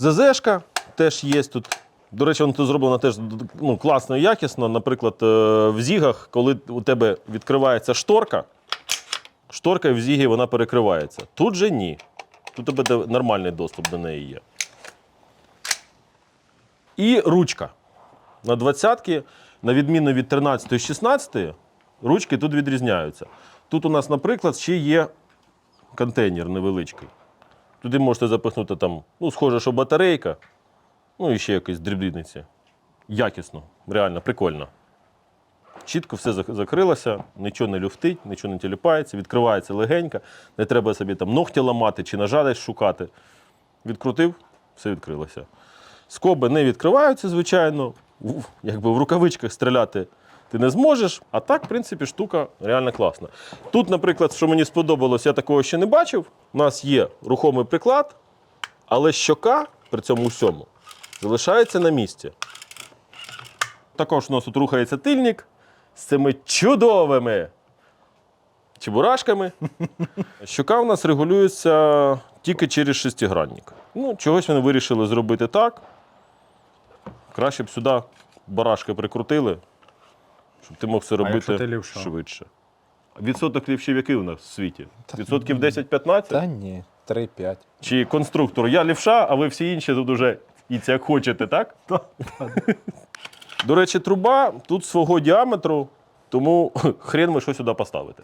ЗЗшка теж є тут. До речі, воно тут зроблено теж ну, класно і якісно. Наприклад, е, в зігах, коли у тебе відкривається шторка, шторка в зігі вона перекривається. Тут же ні. Тут у тебе нормальний доступ до неї є. І ручка. На 20-ки, на відміну від 13 і 16, ручки тут відрізняються. Тут у нас, наприклад, ще є контейнер невеличкий. Туди можете запихнути там, ну, схоже, що батарейка, ну і ще якісь дрібниці. Якісно, реально, прикольно. Чітко все закрилося, нічого не люфтить, нічого не тіліпається, відкривається легенько, не треба собі там ногті ламати чи ножа шукати. Відкрутив, все відкрилося. Скоби не відкриваються, звичайно. Якби в рукавичках стріляти ти не зможеш. А так, в принципі, штука реально класна. Тут, наприклад, що мені сподобалось, я такого ще не бачив. У нас є рухомий приклад, але щока при цьому усьому залишається на місці. Також у нас тут рухається тильник з цими чудовими чебурашками. Щока у нас регулюється тільки через шестигранник. Ну, чогось вони вирішили зробити так. Краще б сюди барашки прикрутили, щоб ти мог це робити якщо ти лівша? швидше. Відсоток лівшів який у нас в світі? Відсотків 10-15? Та ні, 3-5. Чи конструктор? Я лівша, а ви всі інші тут уже і як хочете, так? До речі, труба тут свого діаметру, тому хрен ми що сюди поставити.